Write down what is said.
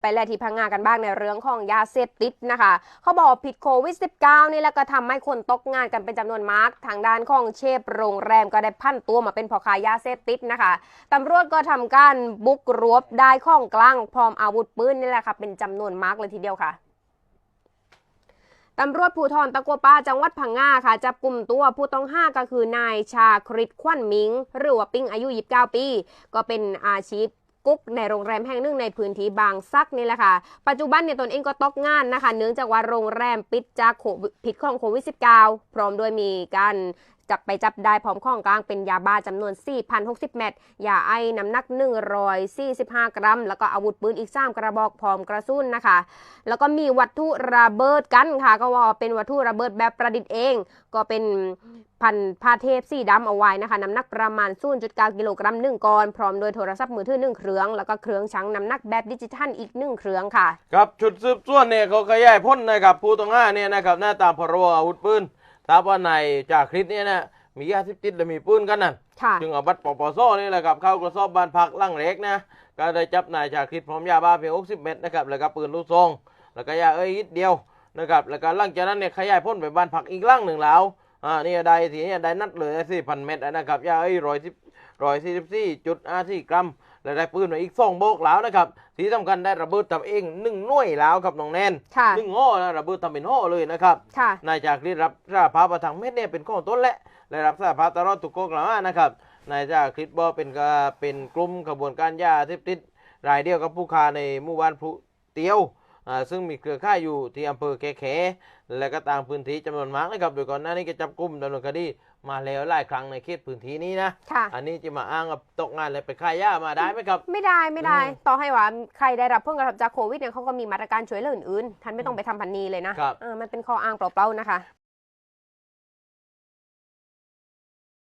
ไปแลที่พังงากันบ้างในเรื่องของยาเสพติดนะคะ เขาบอกผิดโควิด -19 นี่แล้วก็ทำให้คนตกงานกันเป็นจำนวนมาก ทางด้านของเชฟโรงแรมก็ได้พันตัวมาเป็นพ่อค้ายาเสพติดนะคะตำรวจก็ทำการบุกรวบได้ข้องกลางพร้อมอาวุธปืนนี่แหละค่ะเป็นจำนวนมากเลยทีเดียวค่ะตำรวจภูธรตะกัวป่าจังหวัดพังงาค่ะจับกลุ่มตัวผู้ต้องห้าก็คือนายชาคริตควันมิง หรือว่าปิงอายุ 29 ปี ก็เป็นอาชีพ กุ๊กในโรงแรมแห่งหนึ่งในพื้นที่บางซักนี่แหละค่ะ ปัจจุบันเนี่ยตนเองก็ตกงานนะคะ เนื่องจากว่าโรงแรมปิดจากโควิดผิดของโควิด -19 พร้อมด้วยมีการ จับไปจับได้พร้อมของกลางเป็นยาบ้าจำนวน 4,060 เม็ด ยาไอน้ำหนัก 145 กรัม แล้วก็อาวุธปืนอีก 3 กระบอกพร้อมกระสุนนะคะ แล้วก็มีวัตถุระเบิดกันค่ะ ก็ว่าเป็นวัตถุระเบิดแบบประดิษฐ์เอง ก็เป็นพันผ้าเทพสีดำเอาไว้นะคะ น้ำหนักประมาณ 0.9 กิโลกรัม1ก้อนพร้อมโดยโทรศัพท์มือถือ1เครื่อง แล้วก็เครื่องชั่งน้ำหนักแบบดิจิทัลอีก1เครื่องค่ะ ครับ ชุดสืบสวนเนี่ยเขาขยายพ้นนะครับผู้ต้องหาเนี่ยนะครับหน้าตามพรบอาวุธปืน ทราบว่าในจากคลิปเนี่ยนะมียาเสพติดและมีปืนกันนั่นค่ะจึงเอาบัตรปปสนี่แหละครับเข้ากระสอบบ้านพักลั่งเล็กนะก็ได้จับนายจากคลิปพร้อมยาบ้าเพียง60 เม็ดนะครับแล้วก็ปืนลูกซองแล้วก็ยาเอ้ยนิดเดียวนะครับแล้วก็หลังจากนั้นเนี่ยขยายพ้นไปบ้านพักอีกลั่งหนึ่งแล้วอ่านี่ได้ทีนี้ได้นัดเลยสี่พันเม็ดนะครับยาเอ้ยร้อยสิบร้อยสี่สิบสี่จุดห้าสี่กรัม และได้ปืนมาอีกสองโบกแล้วนะครับที่สำคัญได้ระเบิดทำเองหนึ่งหน่วยแล้วครับน้องแนนค่ะหนึ่งห่อนะระเบิดทำเป็นห่อเลยนะครับค่ะนายจากที่รับสาภาพประทังเม็ดเนี่ยเป็นข้อต้นและและรับสาภาพตลอดทุกข้อกล่าวหานะครับนายจากคลิปบอกเป็นก็เป็นกลุ่มขบวนการยาเสพติดรายเดียวกับผู้ค้าในหมู่บ้านผู้เตียวอ่า ซึ่งมีเครือข่ายอยู่ที่อำเภอแคแขและก็ต่างพื้นที่จำนวนมากนะครับ โดยก่อนหน้านี้ก็จับกลุ่มดำเนินคดีมาแล้วหลายครั้งในเขตพื้นที่นี้นะค่ะ อันนี้จะมาอ้างกับตกงานเลยไปค่ายยามาได้ไหมครับ ไม่ได้ไม่ได้ อืมต่อให้ว่าใครได้รับผลกระทบจากโควิดเนี่ยเขาก็มีมาตรการช่วยเหลืออื่นๆท่านไม่ต้องไปทำพันนีเลยนะครับ เออมันเป็นข้ออ้างเปล่าๆนะคะ